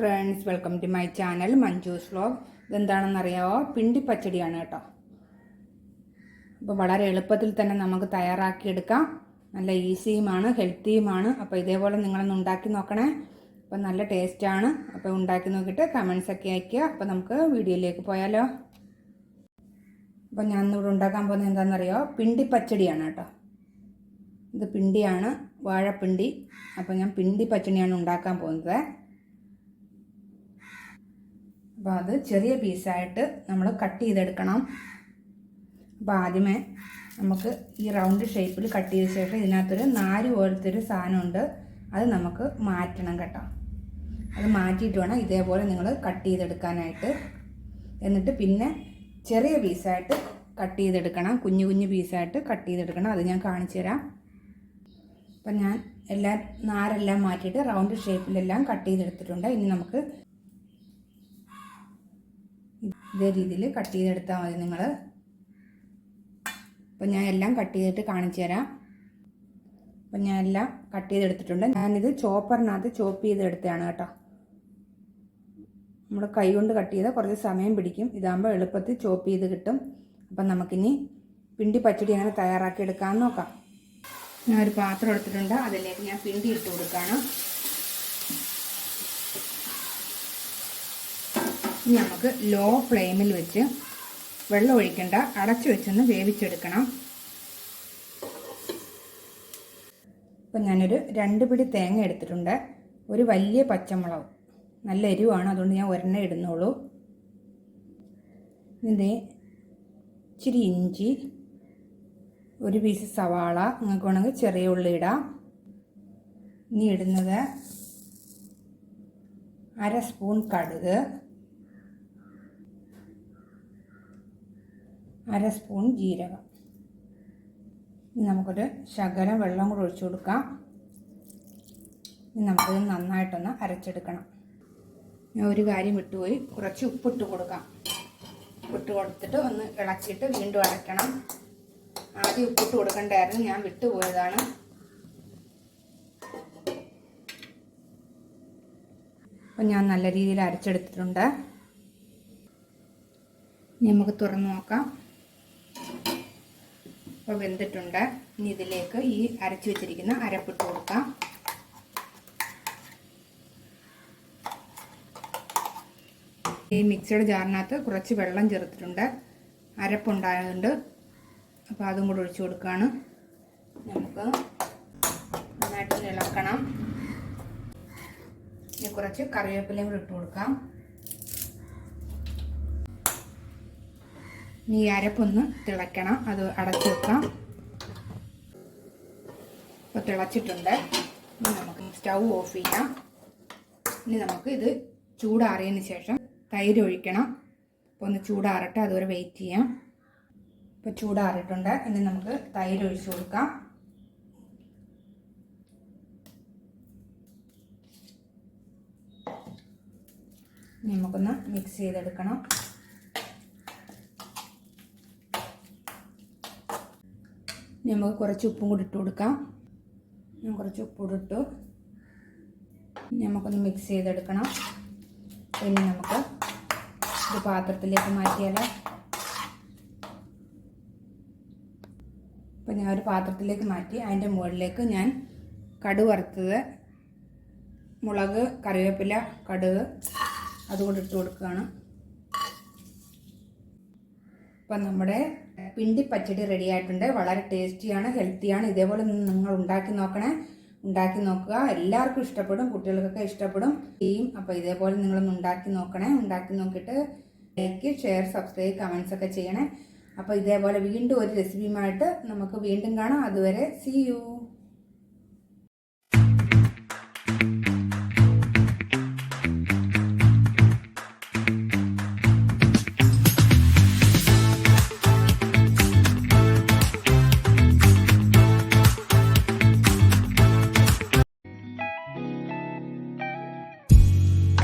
Friends welcome to my channel Manju's vlog ഇതെന്താണെന്നറിയാമോ പിണ്ടി പച്ചടിയാണ് കേട്ടോ. അപ്പോൾ വളരെ എളുപ്പത്തിൽ തന്നെ നമുക്ക് തയ്യാറാക്കിയെടുക്കാം. നല്ല ഈസിയുമാണ് ഹെൽത്തിയുമാണ്. അപ്പോൾ ഇതേപോലെ നിങ്ങളൊന്ന് ഉണ്ടാക്കി നോക്കണേ. അപ്പോൾ നല്ല ടേസ്റ്റാണ്. അപ്പോൾ ഉണ്ടാക്കി നോക്കിയിട്ട് കമൻസ് ഒക്കെ അയയ്ക്കുക. അപ്പോൾ നമുക്ക് വീഡിയോയിലേക്ക് പോയാലോ. അപ്പോൾ ഞാൻ ഇന്നിവിടെ ഉണ്ടാക്കാൻ പോകുന്നത് എന്താണെന്നറിയോ? പിണ്ടി പച്ചടിയാണ് കേട്ടോ. ഇത് പിണ്ടിയാണ് വാഴപ്പിണ്ടി. അപ്പോൾ ഞാൻ പിണ്ടി പച്ചടിയാണ് ഉണ്ടാക്കാൻ പോകുന്നത്. അപ്പോൾ അത് ചെറിയ പീസായിട്ട് നമ്മൾ കട്ട് ചെയ്തെടുക്കണം. അപ്പോൾ ആദ്യമേ നമുക്ക് ഈ റൗണ്ട് ഷേപ്പിൽ കട്ട് ചെയ്ത ശേഷം ഇതിനകത്തൊരു നാല് പോലത്തെ ഒരു സാധനമുണ്ട്. അത് നമുക്ക് മാറ്റണം കേട്ടോ. അത് മാറ്റിയിട്ട് വേണം ഇതേപോലെ നിങ്ങൾ കട്ട് ചെയ്തെടുക്കാനായിട്ട്. എന്നിട്ട് പിന്നെ ചെറിയ പീസായിട്ട് കട്ട് ചെയ്തെടുക്കണം. കുഞ്ഞു കുഞ്ഞു പീസായിട്ട് കട്ട് ചെയ്തെടുക്കണം. അത് ഞാൻ കാണിച്ചു തരാം. അപ്പം ഞാൻ എല്ലാം നാരെല്ലാം മാറ്റിയിട്ട് റൗണ്ട് ഷേപ്പിലെല്ലാം കട്ട് ചെയ്തെടുത്തിട്ടുണ്ട്. ഇനി നമുക്ക് ഇതേ രീതിയിൽ കട്ട് ചെയ്തെടുത്താൽ മതി നിങ്ങൾ അപ്പം ഞാൻ എല്ലാം കട്ട് ചെയ്തിട്ട് കാണിച്ചു തരാം. അപ്പം ഞാൻ എല്ലാം കട്ട് ചെയ്തെടുത്തിട്ടുണ്ട്. ഞാനിത് ചോപ്പറിനകത്ത് ചോപ്പ് ചെയ്തെടുത്തതാണ് കേട്ടോ. നമ്മൾ കൈ കൊണ്ട് കട്ട് ചെയ്താൽ കുറച്ച് സമയം പിടിക്കും. ഇതാകുമ്പോൾ എളുപ്പത്തിൽ ചോപ്പ് ചെയ്ത് കിട്ടും. അപ്പം നമുക്കിനി പിണ്ടി പച്ചടി അങ്ങനെ തയ്യാറാക്കി എടുക്കാമെന്ന് നോക്കാം. ഞാൻ ഒരു പാത്രം എടുത്തിട്ടുണ്ട്. അതിലേക്ക് ഞാൻ പിണ്ടി ഇട്ട് കൊടുക്കുകയാണ്. ഇനി നമുക്ക് ലോ ഫ്ലെയിമിൽ വെച്ച് വെള്ളം ഒഴിക്കേണ്ട അടച്ചു വെച്ചൊന്ന് വേവിച്ചെടുക്കണം. ഇപ്പം ഞാനൊരു രണ്ട് പിടി തേങ്ങ എടുത്തിട്ടുണ്ട്. ഒരു വലിയ പച്ചമുളക്. നല്ല എരിവാണ് അതുകൊണ്ട് ഞാൻ ഒരെണ്ണ ഇടുന്നുള്ളൂ. ഇതിന്റെ ഇച്ചിരി ഇഞ്ചി ഒരു പീസ് സവാള നിങ്ങൾക്ക് വേണമെങ്കിൽ ചെറിയ ഉള്ളി ഇടാം. ഇനി ഇടുന്നത് അര സ്പൂൺ കടുക്. അര സ്പൂൺ ജീരകം. ഇനി നമുക്കൊരു ശകലം വെള്ളം കൂടെ ഒഴിച്ചു കൊടുക്കാം. ഇനി നമുക്കത് നന്നായിട്ടൊന്ന് അരച്ചെടുക്കണം. ഞാൻ ഒരു കാര്യം വിട്ടുപോയി. കുറച്ച് ഉപ്പിട്ട് കൊടുക്കാം. ഉപ്പിട്ട് കൊടുത്തിട്ട് ഒന്ന് ഇളക്കിയിട്ട് വീണ്ടും അരയ്ക്കണം. ആദ്യം ഉപ്പിട്ട് കൊടുക്കണ്ടായിരുന്നു. ഞാൻ വിട്ടുപോയതാണ്. അപ്പം ഞാൻ നല്ല രീതിയിൽ അരച്ചെടുത്തിട്ടുണ്ട്. ഇനി നമുക്ക് തുറന്ന് നോക്കാം. അപ്പോൾ വെന്തിട്ടുണ്ട്. ഇനി ഇതിലേക്ക് ഈ അരച്ചു വെച്ചിരിക്കുന്ന അരപ്പിട്ട് കൊടുക്കാം. ഈ മിക്സിയുടെ ജാറിനകത്ത് കുറച്ച് വെള്ളം ചേർത്തിട്ടുണ്ട്. അരപ്പുണ്ടായതുകൊണ്ട് അപ്പോൾ അതും കൂടെ ഒഴിച്ചു കൊടുക്കുകയാണ് നമുക്ക് നന്നായിട്ട് ഇളക്കണം. ഇനി കുറച്ച് കറിവേപ്പിലയും കൂടെ ഇട്ട് കൊടുക്കാം. ഈ അരപ്പൊന്ന് തിളയ്ക്കണം അത് അടച്ചു വെക്കാം. ഇപ്പൊ തിളച്ചിട്ടുണ്ട്. ഇനി നമുക്ക് സ്റ്റൗ ഓഫ് ചെയ്യാം. ഇനി നമുക്ക് ഇത് ചൂടാറിയതിന് ശേഷം തൈര് ഒഴിക്കണം. അപ്പോൾ ഒന്ന് ചൂടാറട്ടെ അതുവരെ വെയിറ്റ് ചെയ്യാം. ഇപ്പോൾ ചൂടാറിയിട്ടുണ്ട്. ഇനി നമുക്ക് തൈര് ഒഴിച്ചു കൊടുക്കാം. നമുക്കൊന്ന് മിക്സ് ചെയ്തെടുക്കണം. നമുക്ക് കുറച്ച് ഉപ്പും കൂടി ഇട്ട് കൊടുക്കാം. ഞാൻ കുറച്ച് ഉപ്പ് കൂടി ഇട്ടു. നമുക്കൊന്ന് മിക്സ് ചെയ്തെടുക്കണം. പിന്നെ നമുക്ക് ഒരു പാത്രത്തിലേക്ക് മാറ്റിയാലോ? അപ്പോൾ ഞാൻ ഒരു പാത്രത്തിലേക്ക് മാറ്റി അതിന്റെ മുകളിലേക്ക് ഞാൻ കടുക് വറുത്തത് മുളക് കറിവേപ്പില കടുക് അതുകൊണ്ട് ഇട്ട് കൊടുക്കുകയാണ്. അപ്പം നമ്മുടെ പിണ്ടി പച്ചടി റെഡി ആയിട്ടുണ്ട്. വളരെ ടേസ്റ്റിയാണ് ഹെൽത്തിയാണ് ഇതേപോലെ നിങ്ങൾ ഉണ്ടാക്കി നോക്കണേ. ഉണ്ടാക്കി നോക്കുക. എല്ലാവർക്കും ഇഷ്ടപ്പെടും. കുട്ടികൾക്കൊക്കെ ഇഷ്ടപ്പെടും. ചെയ്യും അപ്പോൾ ഇതേപോലെ നിങ്ങളൊന്ന് ഉണ്ടാക്കി നോക്കണേ. ഉണ്ടാക്കി നോക്കിയിട്ട് ലൈക്ക് ഷെയർ സബ്സ്ക്രൈബ് കമൻസ് ഒക്കെ ചെയ്യണേ. അപ്പോൾ ഇതേപോലെ വീണ്ടും ഒരു റെസിപ്പിയുമായിട്ട് നമുക്ക് വീണ്ടും കാണാം. അതുവരെ സി യു